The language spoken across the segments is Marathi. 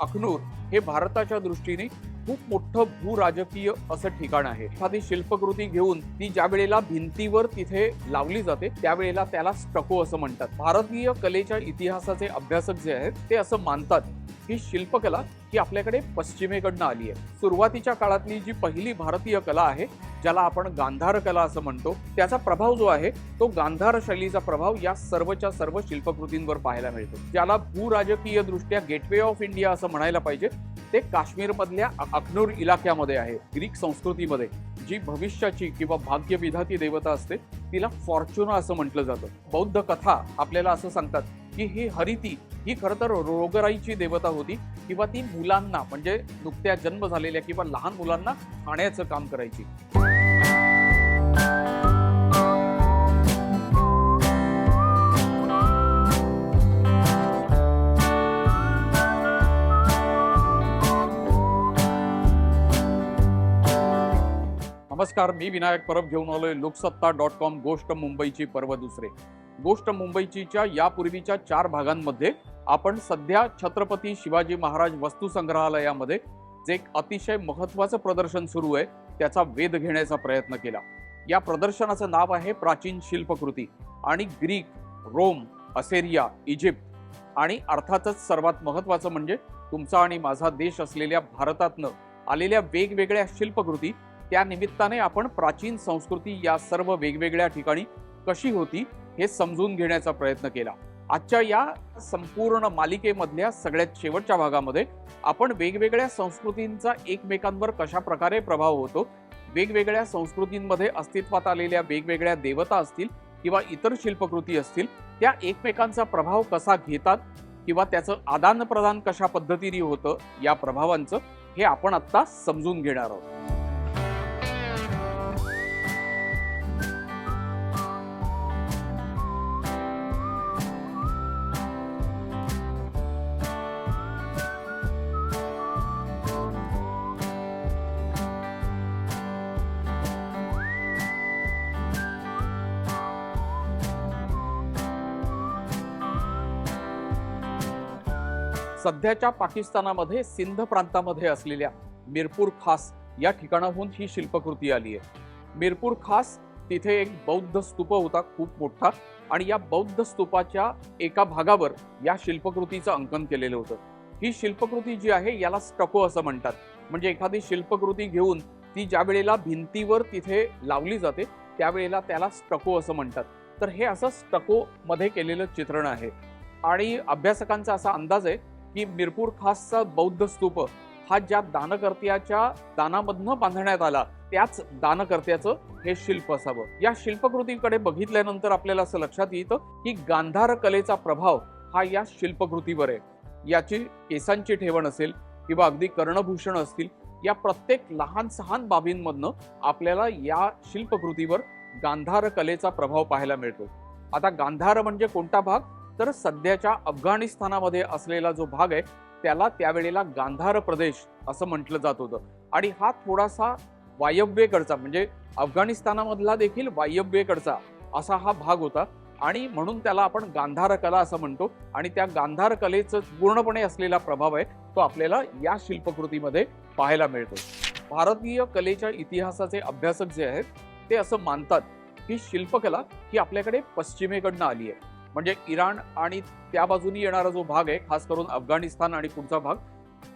अखनूर हे भारताच्या दृष्टीने खूप मोठं भूराजकीय असं ठिकाण आहे. एखादी शिल्पकृती घेऊन ती ज्या वेळेला भिंतीवर तिथे लावली जाते त्यावेळेला त्याला स्टको असं म्हणतात. भारतीय कलेच्या इतिहासाचे अभ्यासक जे आहेत ते असं मानतात ही शिल्पकला ही आपल्याकडे पश्चिमेकडनं आली आहे. सुरुवातीच्या काळातली जी पहिली भारतीय कला आहे ज्याला आपण गांधार कला असं म्हणतो त्याचा प्रभाव जो आहे तो गांधार शैलीचा प्रभाव या सर्वच्या सर्व शिल्पकृतींवर पाहायला मिळतो. ज्याला भूराजकीय दृष्ट्या गेटवे ऑफ इंडिया असं म्हणायला पाहिजे ते काश्मीरमधल्या अखनूर इलाक्यामध्ये आहे ग्रीक संस्कृतीमध्ये. जी भविष्याची किंवा भाग्यविधाती देवता असते तिला फॉर्च्युना असं म्हटलं जातं. बौद्ध कथा आपल्याला असं सांगतात की ही हरिती ही खरं तर रोगराईची देवता होती किंवा ती मुलांना म्हणजे नुकत्या जन्म झालेल्या किंवा लहान मुलांना खाण्याचं काम करायची. नमस्कार मी विनायक परब घेऊन आलोय लोकसत्ता डॉट कॉम गोष्ट मुंबईची पर्व दुसरे. गोष्ट मुंबईचीच्या यापूर्वीच्या चार भागांमध्ये आपण सध्या छत्रपती शिवाजी महाराज वस्तू संग्रहालयामध्ये जे एक अतिशय महत्वाचं प्रदर्शन सुरू आहे त्याचा वेध घेण्याचा प्रयत्न केला. या प्रदर्शनाचं नाव आहे प्राचीन शिल्पकृती आणि ग्रीक रोम असेरिया इजिप्त आणि अर्थातच सर्वात महत्वाचं म्हणजे तुमचा आणि माझा देश असलेल्या भारतातनं आलेल्या वेगवेगळ्या शिल्पकृती त्या निमित्ताने आपण प्राचीन संस्कृती या सर्व वेगवेगळ्या ठिकाणी कशी होती हे समजून घेण्याचा प्रयत्न केला. आजच्या या संपूर्ण मालिकेमधल्या सगळ्यात शेवटच्या भागामध्ये आपण वेगवेगळ्या संस्कृतींचा एकमेकांवर कशा प्रकारे प्रभाव होतो वेगवेगळ्या संस्कृतींमध्ये अस्तित्वात आलेल्या वेगवेगळ्या देवता असतील किंवा इतर शिल्पकृती असतील त्या एकमेकांचा प्रभाव कसा घेतात किंवा त्याचं आदान प्रदान कशा पद्धतीने होतं या प्रभावांचं हे आपण आत्ता समजून घेणार आहोत. सध्याच्या पाकिस्तानामध्ये सिंध प्रांतामध्ये असलेल्या मिरपूर खास या ठिकाणाहून ही शिल्पकृती आली आहे. मिरपूर खास तिथे एक बौद्ध स्तूप होता खूप मोठा. आणि या बौद्ध स्तूपाच्या एका भागावर या शिल्पकृतीचं अंकन केलेलं होतं. ही शिल्पकृती जी आहे याला स्टको असं म्हणतात. म्हणजे एखादी शिल्पकृती घेऊन ती ज्या वेळेला भिंतीवर तिथे लावली जाते त्यावेळेला त्याला स्टको असं म्हणतात. तर हे असं स्टको मध्ये केलेलं चित्रण आहे. आणि अभ्यासकांचा असा अंदाज आहे की मिरपूर खासचा बौद्ध स्तूप हा ज्या दानकर्त्याच्या दानामधनं बांधण्यात आला त्याच दानकर्त्याचं हे शिल्प असावं. या शिल्पकृतीकडे बघितल्यानंतर आपल्याला असं लक्षात येतं की गांधार कलेचा प्रभाव हा या शिल्पकृतीवर आहे. याची केसांची ठेवण असेल किंवा अगदी कर्णभूषण असतील या प्रत्येक लहान सहान बाबींमधनं आपल्याला या शिल्पकृतीवर गांधार कलेचा प्रभाव पाहायला मिळतो. आता गांधार म्हणजे कोणता भाग? तर सध्याच्या अफगाणिस्तानामध्ये असलेला जो भाग आहे त्याला त्यावेळेला गांधार प्रदेश असं म्हटलं जात होतं. आणि हा थोडासा वायव्येकडचा म्हणजे अफगाणिस्तानामधला देखील वायव्येकडचा असा हा भाग होता. आणि म्हणून त्याला आपण गांधार कला असं म्हणतो. आणि त्या गांधार कलेचं पूर्णपणे असलेला प्रभाव आहे तो आपल्याला या शिल्पकृतीमध्ये पाहायला मिळतो. भारतीय कलेच्या इतिहासाचे अभ्यासक जे आहेत ते असं मानतात की शिल्पकला ही आपल्याकडे पश्चिमेकडनं आली आहे. म्हणजे इराण आणि त्या बाजूनी येणारा जो भाग आहे खास करून अफगाणिस्तान आणि पुढचा भाग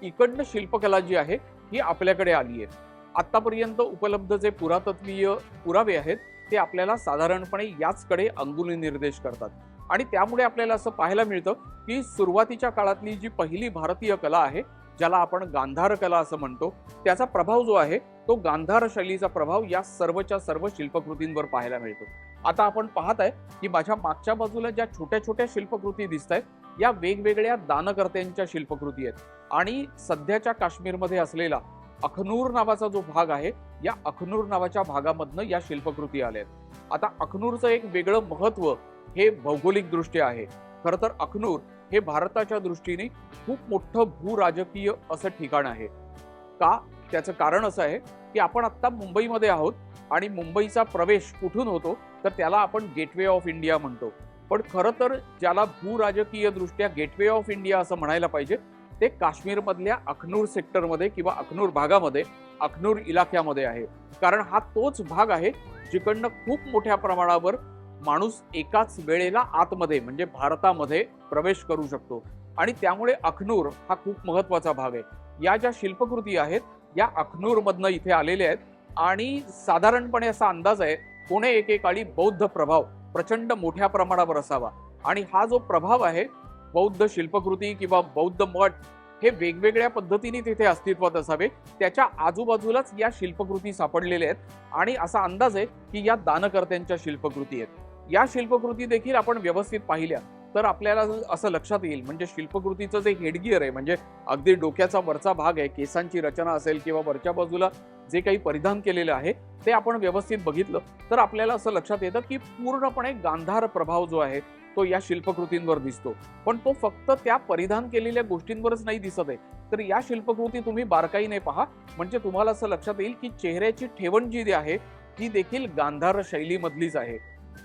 इकडनं शिल्पकला जी आहे ही आपल्याकडे आली आहे. आतापर्यंत उपलब्ध जे पुरातत्वीय पुरावे आहेत ते आपल्याला साधारणपणे याचकडे अंगुली निर्देश करतात. आणि त्यामुळे आपल्याला असं पाहायला मिळतं की सुरुवातीच्या काळातली जी पहिली भारतीय कला आहे ज्याला आपण गांधार कला असं म्हणतो त्याचा प्रभाव जो आहे तो गांधार शैलीचा प्रभाव या सर्वच्या सर्व शिल्पकृतींवर पाहायला मिळतो. आता आपण पाहत आहे की माझ्या मागच्या बाजूला ज्या छोट्या छोट्या शिल्पकृती दिसत आहेत या वेगवेगळ्या दानकर्त्यांच्या शिल्पकृती आहेत. आणि सध्याच्या काश्मीरमध्ये असलेला अखनूर नावाचा जो भाग आहे या अखनूर नावाच्या भागामधनं या शिल्पकृती आल्या आहेत आता अखनूरचं एक वेगळं महत्त्व हे भौगोलिक दृष्ट्या आहे. खरं तर अखनूर हे भारताच्या दृष्टीने खूप मोठं भूराजकीय असं ठिकाण आहे. का? त्याचं कारण असं आहे की आपण आत्ता मुंबईमध्ये आहोत आणि मुंबईचा प्रवेश कुठून होतो? तर त्याला आपण गेटवे ऑफ इंडिया म्हणतो. पण खरं तर ज्याला भूराजकीय दृष्ट्या गेटवे ऑफ इंडिया असं म्हणायला पाहिजे ते काश्मीरमधल्या अखनूर सेक्टरमध्ये किंवा अखनूर भागामध्ये अखनूर इलाक्यामध्ये आहे. कारण हा तोच भाग आहे जिकडनं खूप मोठ्या प्रमाणावर माणूस एकाच वेळेला आतमध्ये म्हणजे भारतामध्ये प्रवेश करू शकतो. आणि त्यामुळे अखनूर हा खूप महत्त्वाचा भाग आहे. या ज्या शिल्पकृती आहेत या अखनूरमधनं इथे आलेल्या आहेत. आणि साधारणपणे असा अंदाज आहे पुणे एकेकाळी बौद्ध प्रभाव प्रचंड मोठ्या प्रमाणावर असावा. आणि हा जो प्रभाव आहे बौद्ध शिल्पकृती किंवा बौद्ध मठ हे वेगवेगळ्या पद्धतीने तिथे अस्तित्वात असावे. त्याच्या आजूबाजूलाच या शिल्पकृती सापडलेल्या आहेत. आणि असा अंदाज आहे की या दानकर्त्यांच्या शिल्पकृती आहेत. या शिल्पकृती देखील आपण व्यवस्थित पाहिल्या. तर आपल्याला असं लक्षात येईल. म्हणजे शिल्पकृतीचं जे हेडगिअर आहे म्हणजे अगदी डोक्याचा वरचा भाग आहे केसांची रचना असेल किंवा वरच्या बाजूला जे काही परिधान केलेलं आहे ते आपण व्यवस्थित बघितलं तर आपल्याला असं लक्षात येतं की पूर्णपणे गांधार प्रभाव जो आहे तो या शिल्पकृतींवर दिसतो. पण तो फक्त त्या परिधान केलेल्या गोष्टींवरच नाही दिसत आहे. तर या शिल्पकृती तुम्ही बारकाईने पहा. म्हणजे तुम्हाला असं लक्षात येईल की चेहऱ्याची ठेवण जी आहे ती देखील गांधार शैलीमधलीच आहे.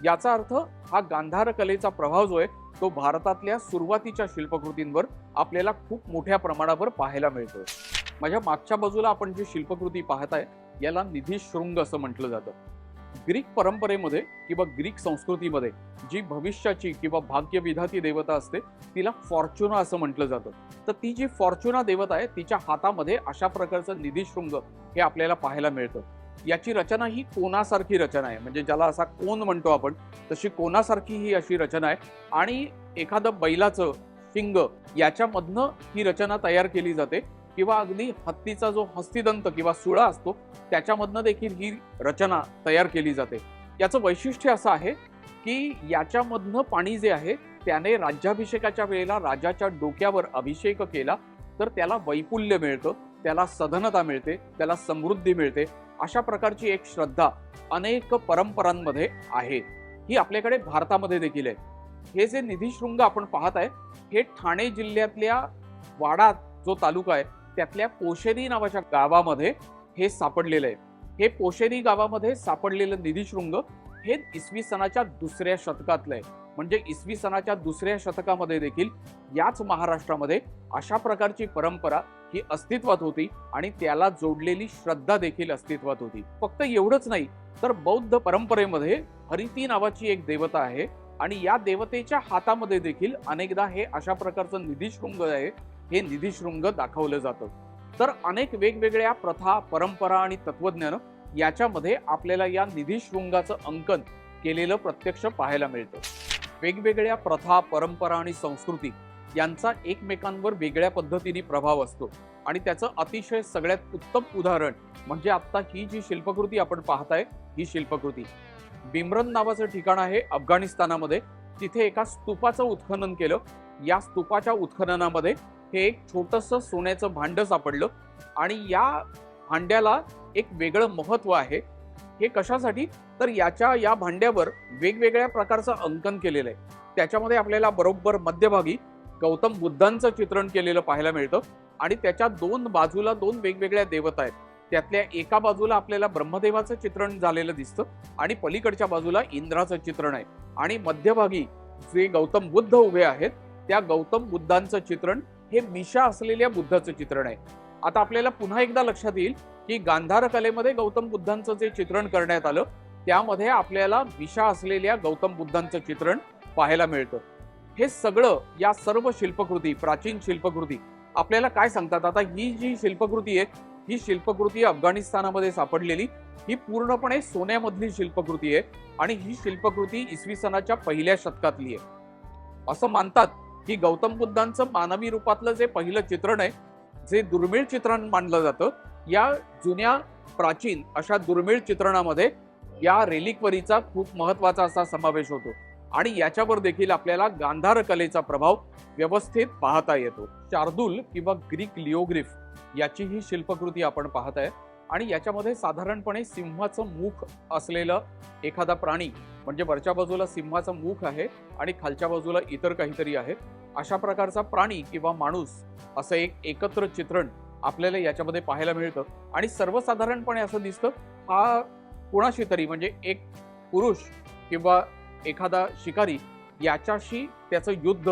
याचा अर्थ हा गांधार कलेचा प्रभाव जो आहे तो भारतातल्या सुरुवातीच्या शिल्पकृतींवर आपल्याला खूप मोठ्या प्रमाणावर पाहायला मिळतो माझ्या मागच्या बाजूला आपण जी शिल्पकृती पाहताय याला निधी शृंग असं म्हटलं जातं. ग्रीक परंपरेमध्ये किंवा ग्रीक संस्कृतीमध्ये जी भविष्याची किंवा भाग्यविधाती देवता असते तिला फॉर्च्युना असं म्हटलं जातं. तर ती जी फॉर्च्युना देवता आहे तिच्या हातामध्ये अशा प्रकारचं निधी शृंग हे आपल्याला पाहायला मिळतं. याची रचना ही कोणासारखी रचना आहे? म्हणजे ज्याला असा कोण म्हणतो आपण तशी कोणासारखी ही अशी रचना आहे? आणि एखादं बैलाचं शिंग याच्यामधनं ही रचना तयार केली जाते. किंवा अगदी हत्तीचा जो हस्तिदंत किंवा सुळा असतो त्याच्यामधनं देखील ही रचना तयार केली जाते. याचं वैशिष्ट्य असं आहे की याच्यामधनं पाणी जे आहे त्याने राज्याभिषेकाच्या वेळेला राजाच्या डोक्यावर अभिषेक केला तर त्याला वैपुल्य मिळतं. त्याला सधनता मिळते त्याला समृद्धी मिळते. अशा प्रकारची एक श्रद्धा अनेक परंपरांमध्ये आहे. ही आपल्याकडे भारतामध्ये देखील आहे. हे जे निधीशृंग आपण पाहत आहे हे ठाणे जिल्ह्यातल्या वाडा जो तालुका आहे त्यातल्या पोशेरी नावाच्या गावामध्ये हे सापडलेलं आहे. हे पोशेरी गावामध्ये सापडलेलं निधीशृंग हे इसवी सणाच्या दुसऱ्या शतकातलं आहे. म्हणजे इसवी सणाच्या दुसऱ्या शतकामध्ये देखील याच महाराष्ट्रामध्ये अशा प्रकारची परंपरा ही अस्तित्वात होती आणि त्याला जोडलेली श्रद्धा देखील अस्तित्वात होती. फक्त एवढंच नाही तर बौद्ध परंपरेमध्ये हरिती नावाची एक देवता आहे आणि या देवतेच्या हातामध्ये देखील अनेकदा हे अशा प्रकारचं निधीशृंग आहे हे निधीशृंग दाखवलं जातं. तर अनेक वेगवेगळ्या प्रथा परंपरा आणि तत्वज्ञान याच्यामध्ये आपल्याला या निधीशृंगाचं अंकन केलेलं प्रत्यक्ष पाहायला मिळतं. वेगवेगळ्या प्रथा परंपरा आणि संस्कृती यांचा एकमेकांवर वेगळ्या पद्धतीने प्रभाव असतो. आणि त्याचं अतिशय सगळ्यात उत्तम उदाहरण म्हणजे आत्ता ही जी शिल्पकृती आपण पाहताय ही शिल्पकृती. बिमरन नावाचं ठिकाण आहे अफगाणिस्तानामध्ये. तिथे एका स्तूपाचं उत्खनन केलं. या स्तूपाच्या उत्खननामध्ये हे एक छोटस सोन्याचं भांड सापडलं. आणि या भांड्याला एक वेगळं महत्त्व आहे. हे कशासाठी? तर याच्या या भांड्यावर वेगवेगळ्या प्रकारचं अंकन केलेलं आहे. त्याच्यामध्ये आपल्याला बरोबर मध्यभागी गौतम बुद्धांचं चित्रण केलेलं पाहायला मिळतं. आणि त्याच्या दोन बाजूला दोन वेगवेगळ्या देवता आहेत. त्यातल्या एका बाजूला आपल्याला ब्रह्मदेवाचं चित्रण झालेलं दिसतं आणि पलीकडच्या बाजूला इंद्राचं चित्रण आहे. आणि मध्यभागी जे गौतम बुद्ध उभे आहेत त्या गौतम बुद्धांचं चित्रण हे मिशा असलेल्या बुद्धाचं चित्रण आहे. आता आपल्याला पुन्हा एकदा लक्षात येईल की गांधार कलेमध्ये गौतम बुद्धांचं जे चित्रण करण्यात आलं त्यामध्ये आपल्याला मिशा असलेल्या गौतम बुद्धांचं चित्रण पाहायला मिळतं. हे सगळं या सर्व शिल्पकृती प्राचीन शिल्पकृती. आपल्याला काय सांगतात? आता ही जी शिल्पकृती आहे ही शिल्पकृती अफगाणिस्तानामध्ये सापडलेली ही पूर्णपणे सोन्यामधली शिल्पकृती आहे आणि ही शिल्पकृती इसवी सनाच्या पहिल्या शतकातली आहे. असं मानतात की गौतम बुद्धांचं मानवी रूपातलं जे पहिलं चित्रण आहे जे दुर्मिळ चित्रण मानलं जातं या जुन्या प्राचीन अशा दुर्मिळ चित्रणामध्ये या रेलिक्वरीचा खूप महत्त्वाचा असा समावेश होतो. आणि याच्यावर देखील आपल्याला गांधार कलेचा प्रभाव व्यवस्थित पाहता येतो. शार्दूल किंवा ग्रीक लिओग्रिफ याची ही शिल्पकृती आपण पाहत आहे. आणि याच्यामध्ये साधारणपणे सिंहाचं मुख असलेलं एखादा प्राणी म्हणजे वरच्या बाजूला सिंहाचं मुख आहे आणि खालच्या बाजूला इतर काहीतरी आहे अशा प्रकारचा प्राणी किंवा माणूस असं एक एकत्र चित्रण आपल्याला याच्यामध्ये पाहायला मिळतं. आणि सर्वसाधारणपणे असं दिसतं हा कुणाशी तरी म्हणजे एक पुरुष किंवा एखादा शिकारी याच्याशी त्याचं युद्ध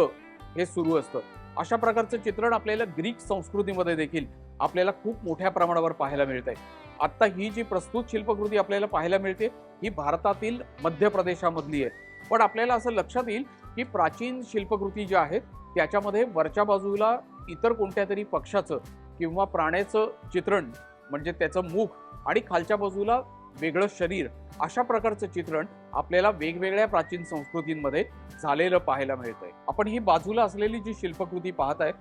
हे सुरू असतं. अशा प्रकारचं चित्रण आपल्याला ग्रीक संस्कृतीमध्ये देखील आपल्याला खूप मोठ्या प्रमाणावर पाहायला मिळत आहे आता ही जी प्रस्तुत शिल्पकृती आपल्याला पाहायला मिळते ही भारतातील मध्य प्रदेशामधली आहे. पण आपल्याला असं लक्षात येईल की प्राचीन शिल्पकृती ज्या आहेत त्याच्यामध्ये वरच्या बाजूला इतर कोणत्या तरी पक्षाचं किंवा प्राण्याचं चित्रण म्हणजे त्याचं मुख आणि खालच्या बाजूला वेगळं शरीर अशा प्रकारचं चित्रण आपल्याला वेगवेगळ्या प्राचीन संस्कृतींमध्ये झालेलं पाहायला मिळतंय. आपण ही बाजूला असलेली जी शिल्पकृती पाहत आहे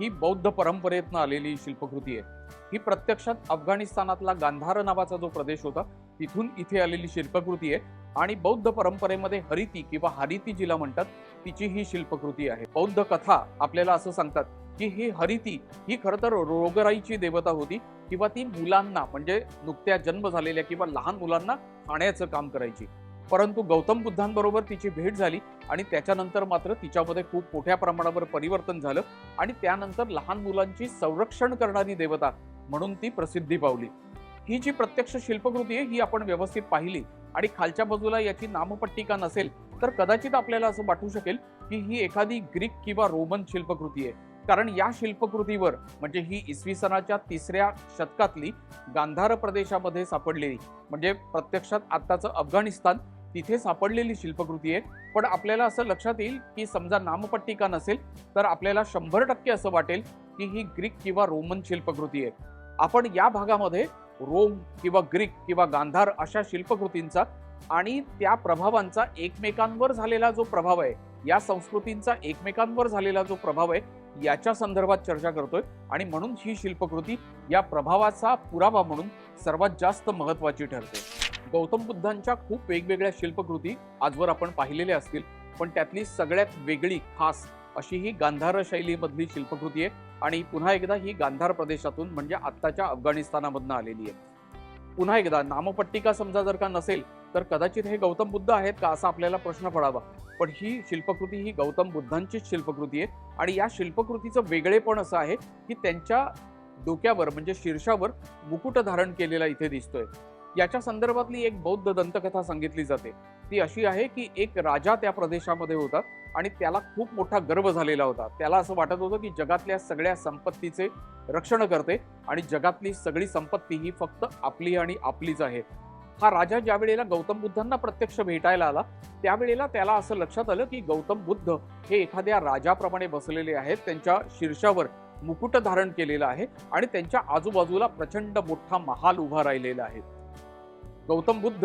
ही बौद्ध परंपरेतनं आलेली शिल्पकृती आहे. ही प्रत्यक्षात अफगाणिस्तानातला गांधार नावाचा जो प्रदेश होता तिथून इथे आलेली शिल्पकृती आहे. आणि बौद्ध परंपरेमध्ये हरिती किंवा हरिती जिला म्हणतात तिची ही शिल्पकृती आहे. बौद्ध कथा आपल्याला असं सांगतात की ही हरिती ही खरं तर रोगराईची देवता होती किंवा ती मुलांना म्हणजे नुकत्या जन्म झालेल्या किंवा लहान मुलांना खाण्याचं काम करायची. परंतु गौतम बुद्धांबरोबर तिची भेट झाली आणि त्याच्यानंतर मात्र तिच्यामध्ये खूप मोठ्या प्रमाणावर परिवर्तन झालं आणि त्यानंतर लहान मुलांची संरक्षण करणारी देवता म्हणून ती प्रसिद्धी पावली. ही जी प्रत्यक्ष शिल्पकृती आहे ही आपण व्यवस्थित पाहिली आणि खालच्या बाजूला याची नामपट्टिका नसेल तर कदाचित आपल्याला असं वाटू शकेल की ही एखादी ग्रीक किंवा रोमन शिल्पकृती आहे. कारण या शिल्पकृतीवर म्हणजे ही इसवी सनाच्या तिसऱ्या शतकातली गांधार प्रदेशामध्ये सापडलेली म्हणजे प्रत्यक्षात आत्ताचं अफगाणिस्तान तिथे सापडलेली शिल्पकृती आहे पण आपल्याला असं लक्षात येईल की समजा नामपट्टिका नसेल तर आपल्याला शंभर टक्के असं वाटेल की ही ग्रीक किंवा रोमन शिल्पकृती आहे आपण या भागामध्ये रोम किंवा ग्रीक किंवा गांधार अशा शिल्पकृतींचा आणि त्या प्रभावांचा एकमेकांवर झालेला जो प्रभाव आहे या संस्कृतींचा एकमेकांवर झालेला जो प्रभाव आहे याच्या संदर्भात चर्चा करतोय. आणि म्हणून ही शिल्पकृती या प्रभावाचा पुरावा म्हणून सर्वात जास्त महत्वाची ठरते. गौतम बुद्धांच्या खूप वेगवेगळ्या शिल्पकृती आजवर आपण पाहिलेल्या असतील. पण त्यातली सगळ्यात वेगळी खास अशी ही गांधार शैलीमधली शिल्पकृती आहे. आणि पुन्हा एकदा ही गांधार प्रदेशातून म्हणजे आत्ताच्या अफगाणिस्तानामधनं आलेली आहे. पुन्हा एकदा नामपट्टिका समजा जर का नसेल तर कदाचित हे गौतम बुद्ध आहेत का असा आपल्याला प्रश्न पडावा. पण ही शिल्पकृती ही गौतम बुद्धांचीच शिल्पकृती आहे. आणि या शिल्पकृतीचं वेगळेपण असं आहे की त्यांच्या डोक्यावर म्हणजे शीर्षावर मुकुट धारण केलेला इथे दिसतोय. याच्या संदर्भातली एक बौद्ध दंतकथा सांगितली जाते. ती अशी आहे की एक राजा त्या प्रदेशामध्ये होता आणि त्याला खूप मोठा गर्व झालेला होता. त्याला असं वाटत होतं की जगातल्या सगळ्या संपत्तीचे रक्षण करते आणि जगातली सगळी संपत्ती ही फक्त आपली आणि आपलीच आहे. हा राजा ज्या वेळेला गौतम बुद्धांना प्रत्यक्ष भेटायला आला त्यावेळेला त्याला असं लक्षात आलं की गौतम बुद्ध हे एखाद्या राजाप्रमाणे बसलेले आहेत त्यांच्या शीर्षावर मुकुट धारण केलेलं आहे आणि त्यांच्या आजूबाजूला प्रचंड मोठा महाल उभा राहिलेला आहे. गौतम बुद्ध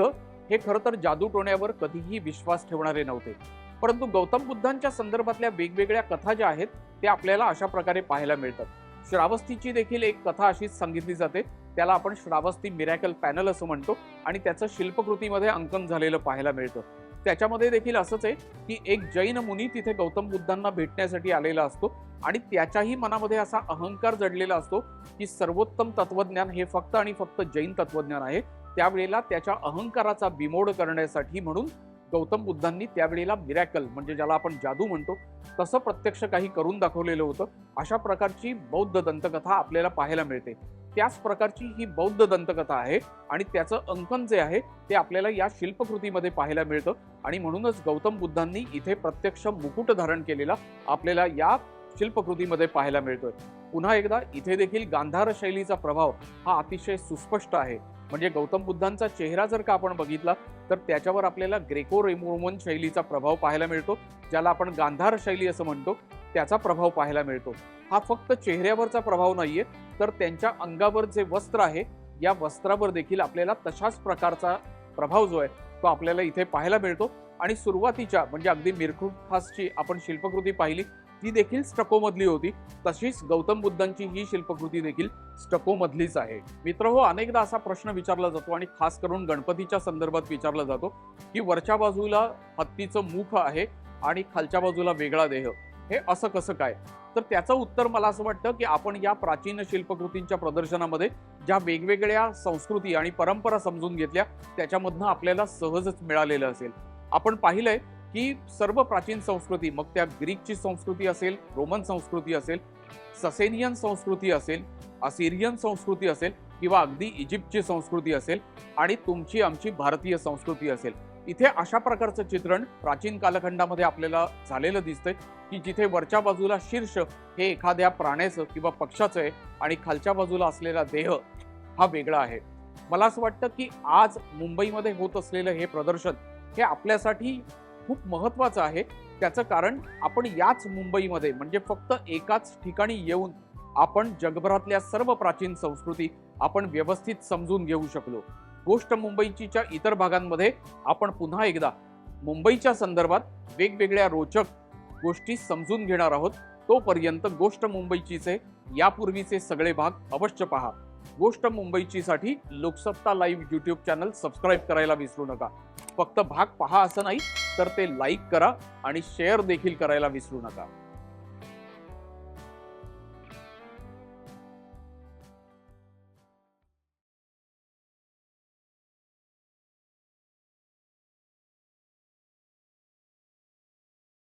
हे खरं तर जादू टोण्यावर कधीही विश्वास ठेवणारे नव्हते. परंतु गौतम बुद्धांच्या संदर्भातल्या वेगवेगळ्या कथा ज्या आहेत त्या आपल्याला अशा प्रकारे पाहायला मिळतात. श्रावस्तीची देखील एक कथा अशीच सांगितली जाते. त्याला आपण श्रावस्ती मिरॅकल पॅनल असं म्हणतो आणि त्याचं शिल्पकृतीमध्ये अंकन झालेलं पाहायला मिळतं. त्याच्यामध्ये देखील असंच आहे की एक जैन मुनी तिथे गौतम बुद्धांना भेटण्यासाठी आलेला असतो आणि त्याच्याही मनामध्ये असा अहंकार जडलेला असतो की सर्वोत्तम तत्वज्ञान हे फक्त आणि फक्त जैन तत्वज्ञान आहे. त्यावेळेला त्याच्या अहंकाराचा बिमोड करण्यासाठी म्हणून गौतम बुद्धांनी त्यावेळेला मिरॅकल म्हणजे ज्याला आपण जादू म्हणतो तसं प्रत्यक्ष काही करून दाखवलेलं होतं. अशा प्रकारची बौद्ध दंतकथा आपल्याला पाहायला मिळते. त्याच प्रकारची ही बौद्ध दंतकथा आहे आणि त्याचं अंकन जे आहे ते आपल्याला या शिल्पकृतीमध्ये पाहायला मिळतं. आणि म्हणूनच गौतम बुद्धांनी इथे प्रत्यक्ष मुकुट धारण केलेला आपल्याला या शिल्पकृतीमध्ये पाहायला मिळतोय. पुन्हा एकदा इथे देखील गांधार शैलीचा प्रभाव हा अतिशय सुस्पष्ट आहे. म्हणजे गौतम बुद्धांचा चेहरा जर का आपण बघितला तर त्याच्यावर आपल्याला ग्रेको रोमन शैलीचा प्रभाव पाहायला मिळतो ज्याला आपण गांधार शैली असं म्हणतो त्याचा प्रभाव पाहायला मिळतो. हा फक्त चेहऱ्यावरचा प्रभाव नाहीये तर त्यांच्या अंगावर जे वस्त्र आहे या वस्त्रावर देखील आपल्याला तशाच प्रकारचा प्रभाव जो आहे तो आपल्याला इथे पाहायला मिळतो. आणि सुरुवातीच्या म्हणजे अगदी मिरखुफासची खासची आपण शिल्पकृती पाहिली ती देखील स्टकोमधली होती. तशीच गौतम बुद्धांची ही शिल्पकृती देखील स्टकोमधलीच आहे. मित्र हो अनेकदा असा प्रश्न विचारला जातो आणि खास करून गणपतीच्या संदर्भात विचारला जातो की वरच्या बाजूला हत्तीचं मुख आहे आणि खालच्या बाजूला वेगळा देह. हे असं कसं काय? तर त्याचं उत्तर मला असं वाटतं की आपण या प्राचीन शिल्पकृतींच्या प्रदर्शनामध्ये ज्या वेगवेगळ्या संस्कृती आणि परंपरा समजून घेतल्या त्याच्यामधनं आपल्याला सहजच मिळालेलं असेल. आपण पाहिलंय की सर्व प्राचीन संस्कृती मग त्या ग्रीकची संस्कृती असेल रोमन संस्कृती असेल ससेनियन संस्कृती असेल असिरियन संस्कृती असेल किंवा अगदी इजिप्तची संस्कृती असेल आणि तुमची आमची भारतीय संस्कृती असेल. इथे अशा प्रकारचं चित्रण प्राचीन कालखंडामध्ये आपल्याला झालेलं दिसतंय की जिथे वरच्या बाजूला शीर्ष हे एखाद्या प्राण्याचं किंवा पक्षाचं आहे आणि खालच्या बाजूला असलेला देह हा वेगळा आहे. मला असं वाटतं की आज मुंबईमध्ये होत असलेलं हे प्रदर्शन हे आपल्यासाठी खूप महत्त्वाचं आहे. त्याचं कारण आपण याच मुंबईमध्ये म्हणजे फक्त एकाच ठिकाणी येऊन आपण जगभरातल्या सर्व प्राचीन संस्कृती आपण व्यवस्थित समजून घेऊ शकलो. गोष्ट मुंबईचीच्या इतर भागांमध्ये आपण पुन्हा एकदा मुंबईच्या संदर्भात वेगवेगळ्या रोचक गोष्टी समजून घेणार आहोत. तोपर्यंत गोष्ट मुंबईचीचे यापूर्वीचे सगळे भाग अवश्य पहा. गोष्ट मुंबईचीसाठी Loksatta live YouTube channel subscribe करायला विसरू नका. फक्त भाग पहा असं नाही तर ते लाईक करा आणि शेअर देखील करायला विसरू नका.